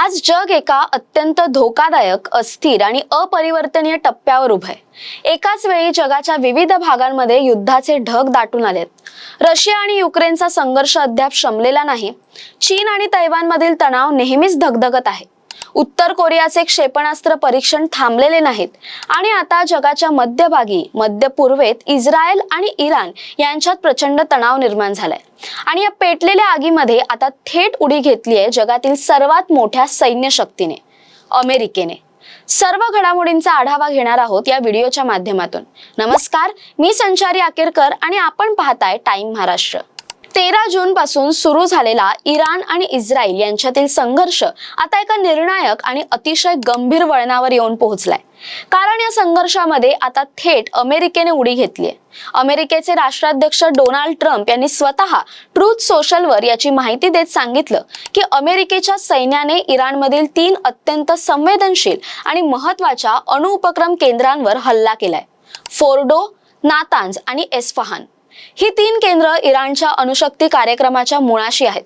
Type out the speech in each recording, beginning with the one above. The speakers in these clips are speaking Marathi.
आज जग एका अत्यंत धोकादायक अस्थिर आणि अपरिवर्तनीय टप्प्यावर उभं आहे. एकाच वेळी जगाच्या विविध भागांमध्ये युद्धाचे ढग दाटून आलेत. रशिया आणि युक्रेनचा संघर्ष अद्याप शमलेला नाही. चीन आणि तैवानमधील तणाव नेहमीच धगधगत आहे. उत्तर कोरियाचे क्षेपणास्त्र परीक्षण थांबलेले नाहीत. आणि आता जगाच्या मध्यभागी मध्य पूर्वेत इस्रायल आणि इराण यांच्यात प्रचंड तणाव निर्माण झालाय. आणि या पेटलेल्या आगीमध्ये आता थेट उडी घेतली आहे जगातील सर्वात मोठ्या सैन्य शक्तीने अमेरिकेने. सर्व घडामोडींचा आढावा घेणार आहोत या व्हिडिओच्या माध्यमातून. नमस्कार मी संचारी आकेरकर आणि आपण पाहताय टाइम महाराष्ट्र. तेरा जून पासून सुरू झालेला इराण आणि इस्रायल यांच्यातील संघर्ष आता एका निर्णायक आणि अतिशय गंभीर वळणावर येऊन पोहोचलाय. कारण या संघर्षामध्ये आता थेट अमेरिकेने उडी घेतली आहे अमेरिकेचे राष्ट्राध्यक्ष डोनाल्ड ट्रम्प यांनी स्वतः ट्रूथ सोशलवर याची माहिती देत सांगितलं की अमेरिकेच्या सैन्याने इराणमधील तीन अत्यंत संवेदनशील आणि महत्त्वाच्या अणुउपक्रम केंद्रांवर हल्ला केलाय. फोर्डो नातांज आणि एस्फहान. ही तीन केंद्र इराणच्या अणुशक्ती कार्यक्रमाच्या मुळाशी आहेत.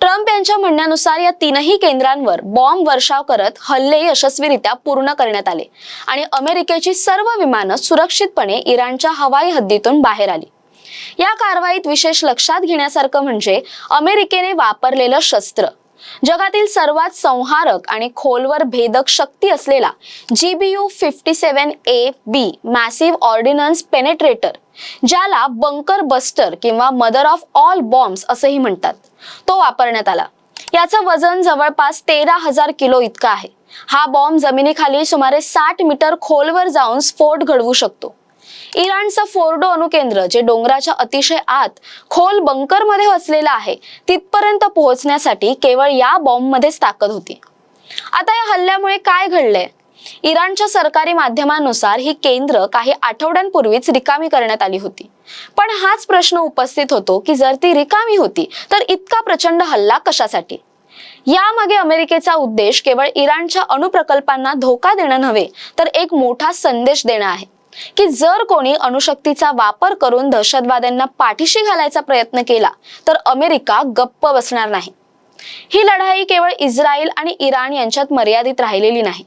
ट्रम्प यांच्या म्हणण्यानुसार या तीनही केंद्रांवर बॉम्ब वर्षाव करत हल्ले यशस्वीरित्या पूर्ण करण्यात आले आणि अमेरिकेची सर्व विमानं सुरक्षितपणे इराणच्या हवाई हद्दीतून बाहेर आली. या कारवाईत विशेष लक्षात घेण्यासारखं म्हणजे अमेरिकेने वापरलेलं शस्त्र जगातील सर्वात संहारक आणि खोलवर भेदक शक्ती असलेला GBU fifty seven A B massive ordnance penetrator ज्याला बंकर बस्टर किंवा मदर ऑफ ऑल बॉम्ब्स असंही म्हणतात. तो वापरण्यात आला. याचं वजन जवळपास तेरा हजार किलो इतकं आहे. हा बॉम्ब जमिनीखाली सुमारे साठ मीटर खोलवर जाऊन स्फोट घडवू शकतो. इराणचं फोर्डो अणुकेंद्र जे डोंगराच्या अतिशय आत खोल बंकरमध्ये वसलेलं आहे तिथपर्यंत पोहोचण्यासाठी केवळ या बॉम्बमध्येच ताकद होती. आता या हल्ल्यामुळे काय घडलंय? इराणच्या सरकारी माध्यमांनुसार ही केंद्र काही आठवड्यांपूर्वीच रिकामी करण्यात आली होती. पण हाच प्रश्न उपस्थित होतो की जर ती रिकामी होती तर इतका प्रचंड हल्ला कशासाठी? यामागे अमेरिकेचा उद्देश केवळ इराणच्या अणुप्रकल्पांना धोका देणं नव्हे तर एक मोठा संदेश देणं आहे. की जर कोणी अणुशक्तीचा वापर करून दहशतवाद्यांना पाठीशी घालायचा प्रयत्न केला तर अमेरिका गप्प बसणार नाही. ही लढाई केवळ इस्रायल आणि इराण यांच्यात मर्यादित राहिलेली नाही.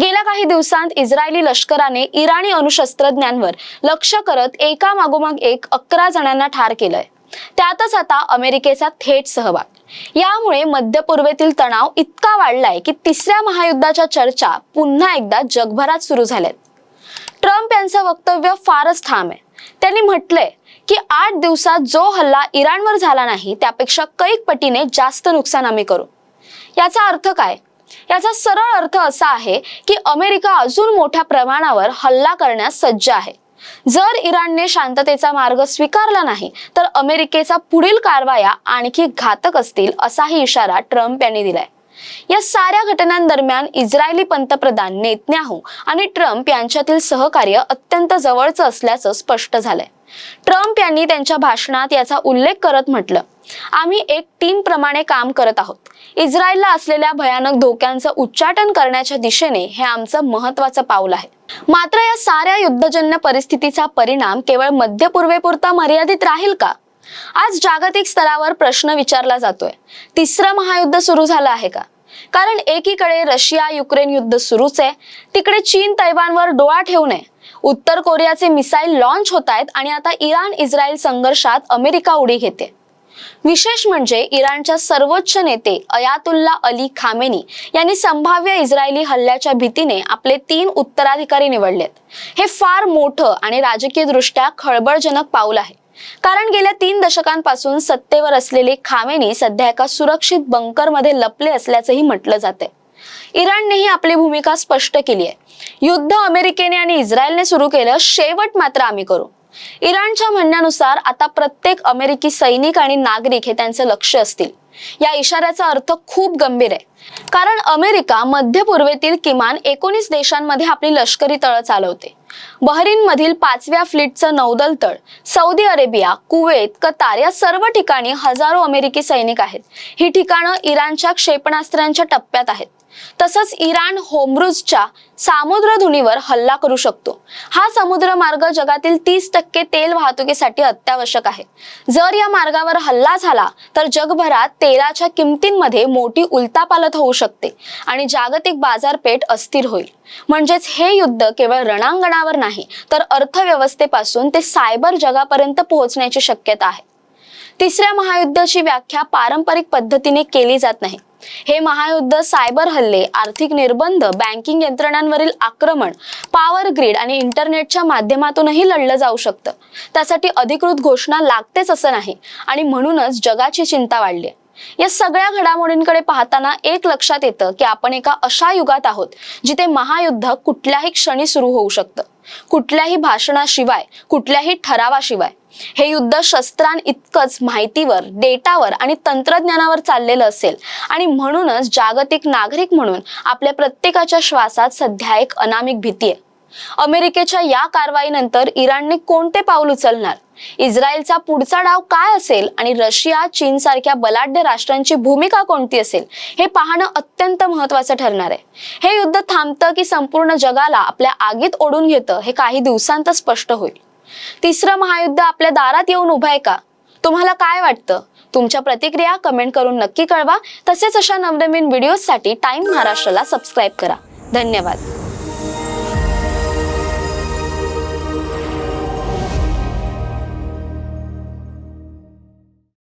गेल्या काही दिवसांत इस्रायली लष्कराने इराणी अणुशस्त्रज्ञांवर लक्ष करत एका मागोमाग एक अकरा जणांना ठार केलंय. त्यातच आता अमेरिकेचा थेट सहभाग. यामुळे मध्य पूर्वेतील तणाव इतका वाढलाय की तिसऱ्या महायुद्धाच्या चर्चा पुन्हा एकदा जगभरात सुरू झाल्यात. ट्रम्प यांचं वक्तव्य फारच ठाम आहे. त्यांनी म्हटलंय की आठ दिवसात जो हल्ला इराणवर झाला नाही त्यापेक्षा कैक पटीने जास्त नुकसान आम्ही करू. याचा अर्थ काय? याचा सरळ अर्थ असा आहे की अमेरिका अजून मोठ्या प्रमाणावर हल्ला करण्यास सज्ज आहे. जर इराणने शांततेचा मार्ग स्वीकारला नाही तर अमेरिकेचा पुढील कारवाया आणखी घातक असतील असाही इशारा ट्रम्प यांनी दिलाय. या साऱ्या घटनांदरम्यान इस्रायली पंतप्रधान नेतन्याहू आणि ट्रम्प यांच्यातील सहकार्य अत्यंत जवळचं असल्याचं स्पष्ट झालंय. ट्रम्प यांनी त्यांच्या भाषणात याचा उल्लेख करत म्हटलं आम्ही एक टीम प्रमाणे काम करत आहोत. इस्रायलला असलेल्या भयानक धोक्यांचं उच्चाटन करण्याच्या दिशेने हे आमचं महत्वाचं पाऊल आहे. मात्र या साऱ्या युद्धजन्य परिस्थितीचा परिणाम केवळ मध्य पूर्वेपुरता मर्यादित राहील का? आज जागतिक स्तरावर प्रश्न विचारला जातोय. तिसरं महायुद्ध सुरू झालं आहे का? कारण एकीकडे रशिया युक्रेन युद्ध सुरूच आहे. तिकडे चीन तैवानवर डोळा ठेवू नये. उत्तर कोरियाचे मिसाईल लॉन्च होत आहेत आणि आता इराण इस्रायल संघर्षात अमेरिका उडी घेते. विशेष म्हणजे इराणच्या सर्वोच्च नेते अयातुल्ला अली खामेनी यांनी संभाव्य इस्रायली हल्ल्याच्या भीतीने आपले तीन उत्तराधिकारी निवडलेत. हे फार मोठं आणि राजकीय दृष्ट्या खळबळजनक पाऊल आहे. कारण गेल्या तीन दशकांपासून सत्तेवर असलेले खामेनी सध्या एका सुरक्षित बंकरमध्ये लपले असल्याचंही म्हटलं जाते इराणनेही आपली भूमिका स्पष्ट केली आहे युद्ध अमेरिकेने आणि इस्रायलने सुरू केलं शेवट मात्र आम्ही करू. इराणच्या म्हणण्यानुसार आता प्रत्येक अमेरिकी सैनिक आणि नागरिक हे त्यांचं लक्ष असतील. या इशाऱ्याचा अर्थ खूप गंभीर आहे. कारण अमेरिका मध्य पूर्वेतील किमान एकोणीस देशांमध्ये आपली लष्करी तळ चालवते. बहरीन मधील पाचव्या फ्लीटचं नौदल तळ सौदी अरेबिया कुवेत कतार या सर्व ठिकाणी हजारो अमेरिकी सैनिक आहेत. ही ठिकाणं इराणच्या क्षेपणास्त्रांच्या टप्प्यात आहेत. तसंच इराण होमरुजच्या सामुद्रधुनीवर हल्ला करू शकतो. हा समुद्र मार्ग जगातील तीस टक्के तेल वाहतुकीसाठी अत्यावश्यक आहे. जर या मार्गावर हल्ला झाला तर जगभरात तेलाच्या किमतींमध्ये मोठी उलतापालत होऊ शकते आणि जागतिक बाजारपेठ अस्थिर होईल. म्हणजेच हे युद्ध केवळ रणांगणावर नाही तर अर्थव्यवस्थेपासून ते सायबर जगापर्यंत पोहोचण्याची शक्यता आहे. तिसऱ्या महायुद्धाची व्याख्या पारंपरिक पद्धतीने केली जात नाही. हे महायुद्ध सायबर हल्ले आर्थिक निर्बंध बँकिंग यंत्रणांवरील आक्रमण पॉवर ग्रीड आणि इंटरनेटच्या माध्यमातूनही लढलं जाऊ शकतं. त्यासाठी अधिकृत घोषणा लागतेच असं नाही आणि म्हणूनच जगाची चिंता वाढली आहे. या सगळ्या घडामोडींकडे पाहताना एक लक्षात येतं की आपण एका अशा युगात आहोत जिथे महायुद्ध कुठल्याही क्षणी सुरू होऊ शकतं. कुठल्याही भाषणाशिवाय कुठल्याही ठरावाशिवाय. हे युद्ध शस्त्रां इतकंच माहितीवर डेटावर आणि तंत्रज्ञानावर चाललेलं असेल. आणि म्हणूनच जागतिक नागरिक म्हणून आपल्या प्रत्येकाच्या श्वासात सध्या एक अनामिक भीती आहे. अमेरिकेच्या या कारवाईनंतर इराणने कोणते पाऊल उचलणार? इस्रायलचा पुढचा डाव काय असेल आणि रशिया चीन सारख्या बलाढ्य राष्ट्रांची भूमिका कोणती असेल हे पाहणं अत्यंत महत्वाचं ठरणार आहे. हे युद्ध थांबतं की संपूर्ण जगाला आपल्या आगीत ओढून घेतं हे काही दिवसांत स्पष्ट होईल. तिसरं महायुद्ध आपल्या दारात येऊन उभं आहे का? तुम्हाला काय वाटतं? तुमच्या प्रतिक्रिया कमेंट करून नक्की कळवा. तसेच अशा नवनवीन व्हिडिओसाठी टाइम महाराष्ट्राला सबस्क्राईब करा. धन्यवाद.